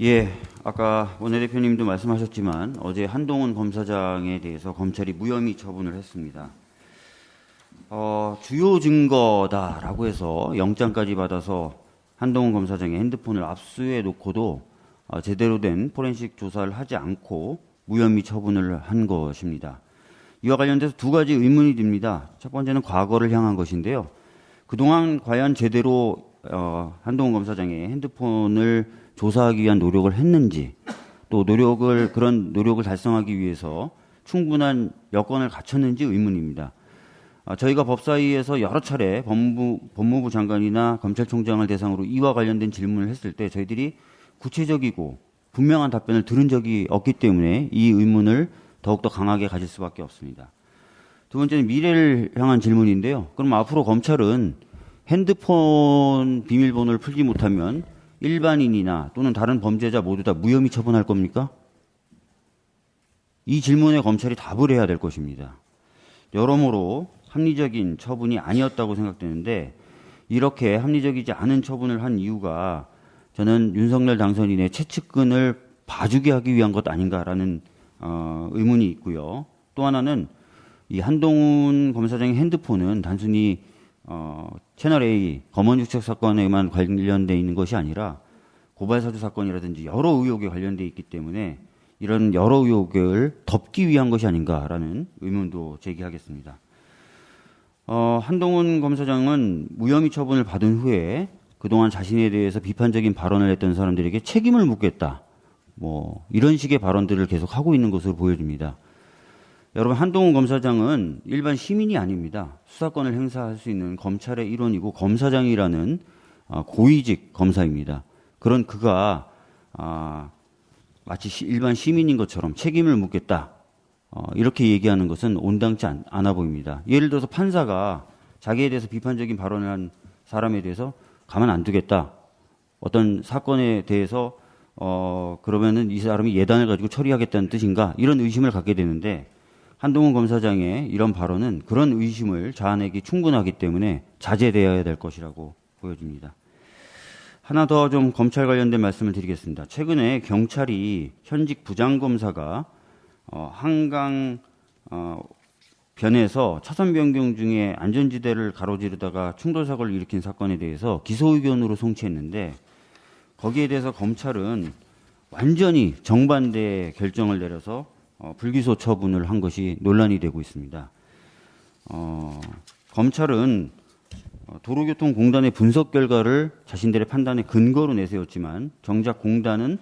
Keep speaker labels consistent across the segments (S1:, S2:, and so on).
S1: 예, 아까 원내대표님도 말씀하셨지만 어제 한동훈 검사장에 대해서 검찰이 무혐의 처분을 했습니다. 어, 주요 증거다라고 해서 영장까지 받아서 한동훈 검사장의 핸드폰을 압수해 놓고도 어, 제대로 된 포렌식 조사를 하지 않고 무혐의 처분을 한 것입니다. 이와 관련돼서 두 가지 의문이 듭니다. 첫 번째는 과거를 향한 것인데요. 그동안 과연 제대로 어, 한동훈 검사장의 핸드폰을 조사하기 위한 노력을 했는지 또 노력을 그런 노력을 달성하기 위해서 충분한 여건을 갖췄는지 의문입니다. 아, 저희가 법사위에서 여러 차례 법무, 법무부 장관이나 검찰총장을 대상으로 이와 관련된 질문을 했을 때 저희들이 구체적이고 분명한 답변을 들은 적이 없기 때문에 이 의문을 더욱더 강하게 가질 수밖에 없습니다. 두 번째는 미래를 향한 질문인데요. 그럼 앞으로 검찰은 핸드폰 비밀번호를 풀지 못하면 일반인이나 또는 다른 범죄자 모두 다 무혐의 처분할 겁니까? 이 질문에 검찰이 답을 해야 될 것입니다. 여러모로 합리적인 처분이 아니었다고 생각되는데 이렇게 합리적이지 않은 처분을 한 이유가 저는 윤석열 당선인의 채측근을 봐주게 하기 위한 것 아닌가라는 어, 의문이 있고요. 또 하나는 이 한동훈 검사장의 핸드폰은 단순히 어, 채널 A 검언 유착 사건에만 관련돼 있는 것이 아니라 고발 사주 사건이라든지 여러 의혹에 관련돼 있기 때문에 이런 여러 의혹을 덮기 위한 것이 아닌가라는 의문도 제기하겠습니다. 어, 한동훈 검사장은 무혐의 처분을 받은 후에 그동안 자신에 대해서 비판적인 발언을 했던 사람들에게 책임을 묻겠다. 뭐 이런 식의 발언들을 계속 하고 있는 것으로 보여집니다. 여러분 한동훈 검사장은 일반 시민이 아닙니다. 수사권을 행사할 수 있는 검찰의 일원이고 검사장이라는 어, 고위직 검사입니다. 그런 그가 아, 마치 일반 시민인 것처럼 책임을 묻겠다. 어, 이렇게 얘기하는 것은 온당치 않, 아 보입니다. 예를 들어서 판사가 자기에 대해서 비판적인 발언을 한 사람에 대해서 가만 안 두겠다. 어떤 사건에 대해서 어, 그러면은 이 사람이 예단을 가지고 처리하겠다는 뜻인가? 이런 의심을 갖게 되는데 한동훈 검사장의 이런 발언은 그런 의심을 자아내기 충분하기 때문에 자제되어야 될 것이라고 보여집니다. 하나 더 좀 검찰 관련된 말씀을 드리겠습니다. 최근에 경찰이 현직 부장검사가 어, 한강 어, 변에서 차선 변경 중에 안전지대를 가로지르다가 충돌 사고를 일으킨 사건에 대해서 기소 의견으로 송치했는데 거기에 대해서 검찰은 완전히 정반대 결정을 내려서 어, 불기소 처분을 한 것이 논란이 되고 있습니다. 어, 검찰은 어, 도로교통공단의 분석 결과를 자신들의 판단의 근거로 내세웠지만 정작 공단은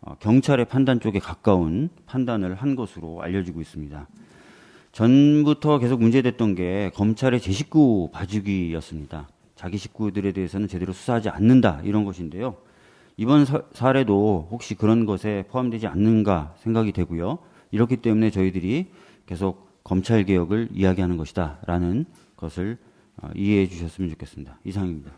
S1: 어, 경찰의 판단 쪽에 가까운 판단을 한 것으로 알려지고 있습니다. 전부터 계속 문제됐던 게 검찰의 제 식구 봐주기였습니다. 자기 식구들에 대해서는 제대로 수사하지 않는다 이런 것인데요. 이번 사례도 혹시 그런 것에 포함되지 않는가 생각이 되고요. 이렇기 때문에 저희들이 계속 검찰 개혁을 이야기하는 것이다라는 것을 어, 이해해 주셨으면 좋겠습니다. 이상입니다.